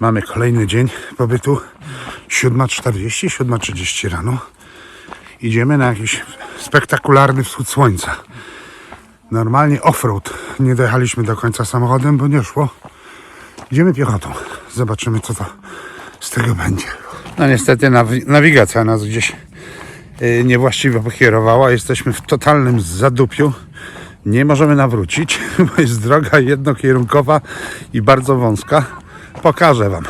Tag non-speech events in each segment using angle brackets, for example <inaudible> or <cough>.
Mamy kolejny dzień pobytu. 7.40, 7.30 rano. Idziemy na jakiś spektakularny wschód słońca. Normalnie offroad. Nie dojechaliśmy do końca samochodem, bo nie szło. Idziemy piechotą. Zobaczymy, co to z tego będzie. No niestety nawi- nawigacja nas gdzieś yy, niewłaściwie pokierowała. Jesteśmy w totalnym zadupiu. Nie możemy nawrócić, <laughs> bo jest droga jednokierunkowa i bardzo wąska. Pokażę Wam.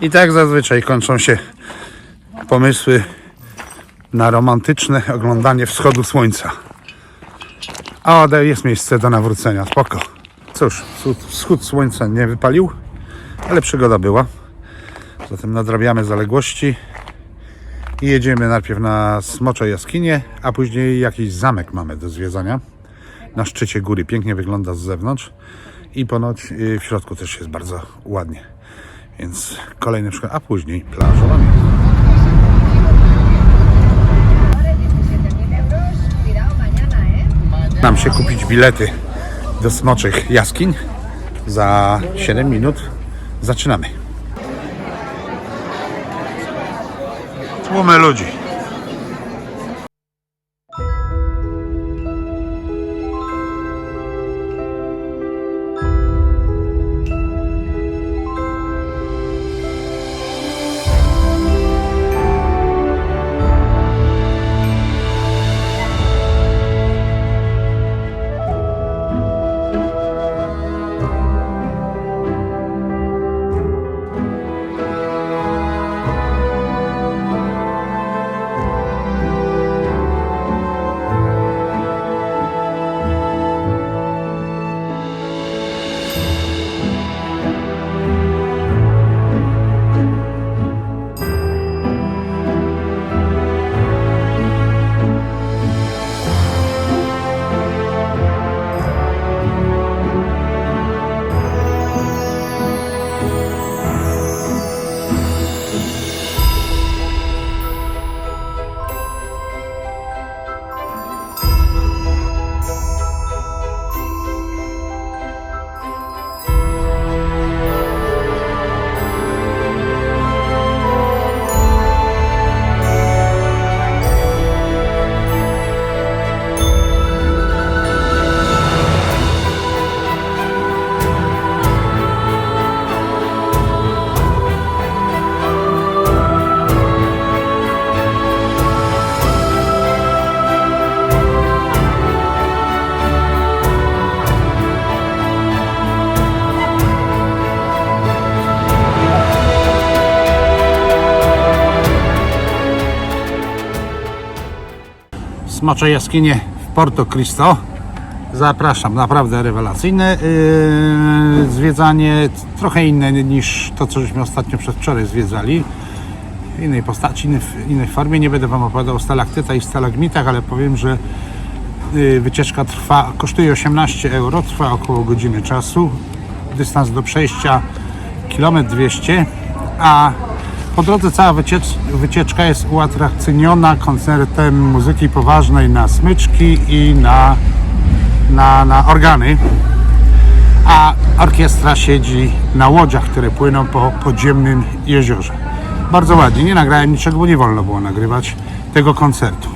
I tak zazwyczaj kończą się pomysły na romantyczne oglądanie wschodu słońca. A jest miejsce do nawrócenia, spoko. Cóż, wschód, wschód słońca nie wypalił, ale przygoda była. Zatem nadrabiamy zaległości i jedziemy najpierw na Smocze Jaskinie, a później jakiś zamek mamy do zwiedzania. Na szczycie góry pięknie wygląda z zewnątrz i ponoć y, w środku też jest bardzo ładnie. Więc kolejny przykład, a później plażowanie. Nam się kupić bilety do Smoczych Jaskiń. Za 7 minut zaczynamy. Tłumy ludzi. Smocze Jaskinie w Porto Cristo. Zapraszam, naprawdę rewelacyjne yy, zwiedzanie, trochę inne niż to, co żeśmy ostatnio przedwczoraj zwiedzali. W innej postaci, innej, innej formie. Nie będę Wam opowiadał o stalaktytach i stalagmitach, ale powiem, że yy, wycieczka trwa, kosztuje 18 euro, trwa około godziny czasu. Dystans do przejścia kilometr 200, a po drodze cała wyciecz, wycieczka jest uatrakcyjniona koncertem muzyki poważnej na smyczki i na, na, na organy. A orkiestra siedzi na łodziach, które płyną po podziemnym jeziorze. Bardzo ładnie. Nie nagrałem niczego, bo nie wolno było nagrywać tego koncertu.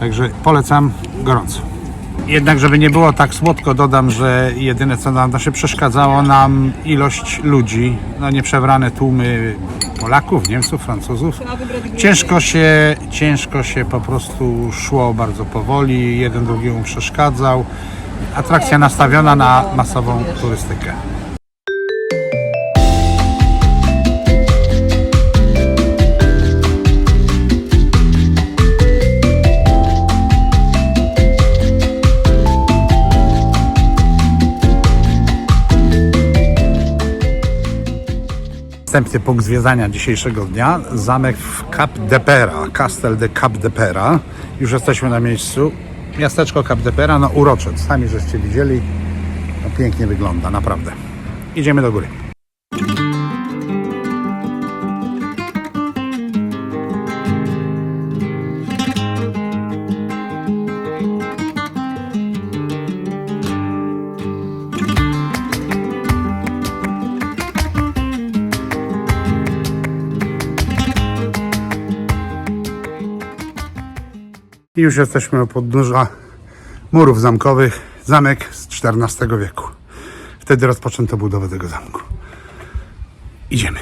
Także polecam gorąco. Jednak, żeby nie było tak słodko, dodam, że jedyne co nam się przeszkadzało nam ilość ludzi, no nieprzebrane tłumy Polaków, Niemców, Francuzów. Ciężko się, ciężko się po prostu szło bardzo powoli, jeden drugiemu przeszkadzał. Atrakcja nastawiona na masową turystykę. Następny punkt zwiedzania dzisiejszego dnia, zamek w Cap de Pera, Castel de Cap de Pera. Już jesteśmy na miejscu. Miasteczko Capdepera, no urocze, sami żeście widzieli. No, pięknie wygląda, naprawdę. Idziemy do góry. I już jesteśmy u podnóża murów zamkowych. Zamek z XIV wieku. Wtedy rozpoczęto budowę tego zamku. Idziemy.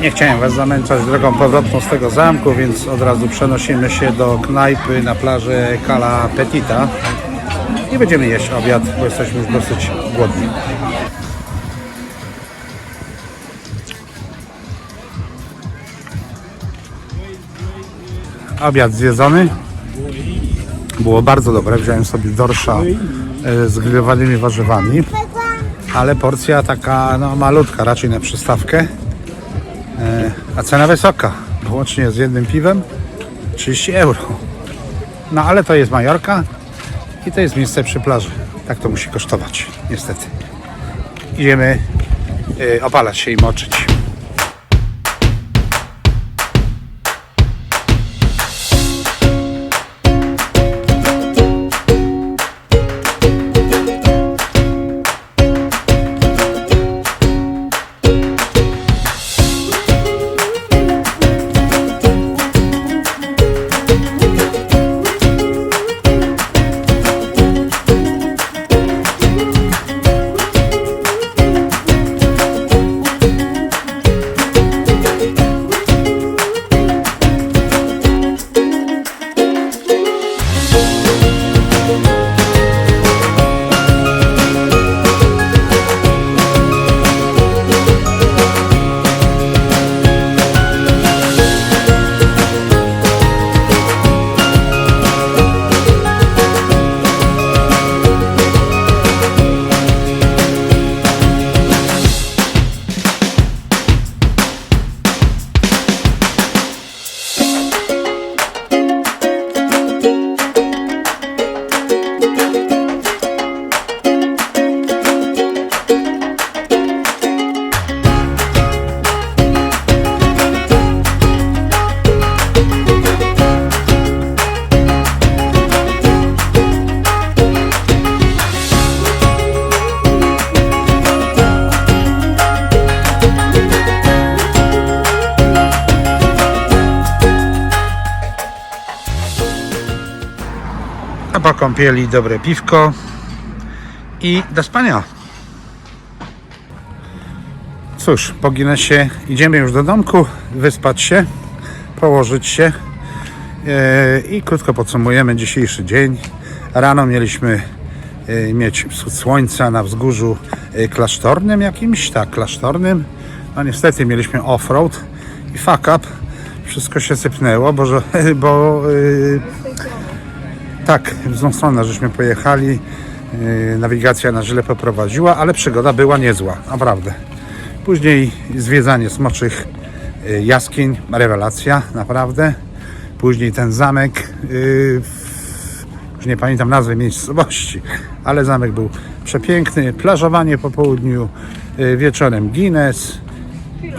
Nie chciałem Was zamęczać drogą powrotną z tego zamku, więc od razu przenosimy się do knajpy na plaży Cala Petita i będziemy jeść obiad, bo jesteśmy już dosyć głodni. Obiad zjedzony. Było bardzo dobre. Wziąłem sobie dorsza e, z grillowanymi warzywami, ale porcja taka no, malutka, raczej na przystawkę. E, a cena wysoka, łącznie z jednym piwem 30 euro. No ale to jest Majorka i to jest miejsce przy plaży. Tak to musi kosztować, niestety. Idziemy e, opalać się i moczyć. A po kąpieli dobre piwko i do spania. Cóż, poginę się, idziemy już do domku, wyspać się, położyć się E, I krótko podsumujemy dzisiejszy dzień. Rano mieliśmy e, mieć wschód słońca na wzgórzu e, klasztornym jakimś, tak, klasztornym. No niestety mieliśmy off-road i fuck up. Wszystko się sypnęło, bo, <laughs> bo tak, w złą stronę żeśmy pojechali. Yy, Nawigacja na źle poprowadziła, ale przygoda była niezła, naprawdę. Później zwiedzanie smoczych yy, jaskiń, rewelacja, naprawdę. Później ten zamek, yy, już nie pamiętam nazwy miejscowości, ale zamek był przepiękny. Plażowanie po południu, wieczorem Guinness.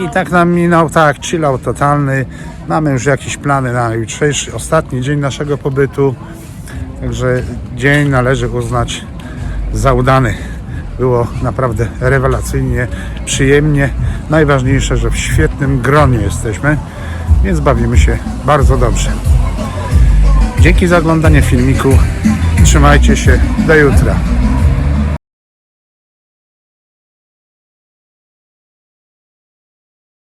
I tak nam minął, tak, chill out totalny. Mamy już jakieś plany na jutrzejszy, ostatni dzień naszego pobytu. Także dzień należy uznać za udany. Było naprawdę rewelacyjnie, przyjemnie. Najważniejsze, że w świetnym gronie jesteśmy, więc bawimy się bardzo dobrze. Dzięki za oglądanie filmiku. Trzymajcie się. Do jutra.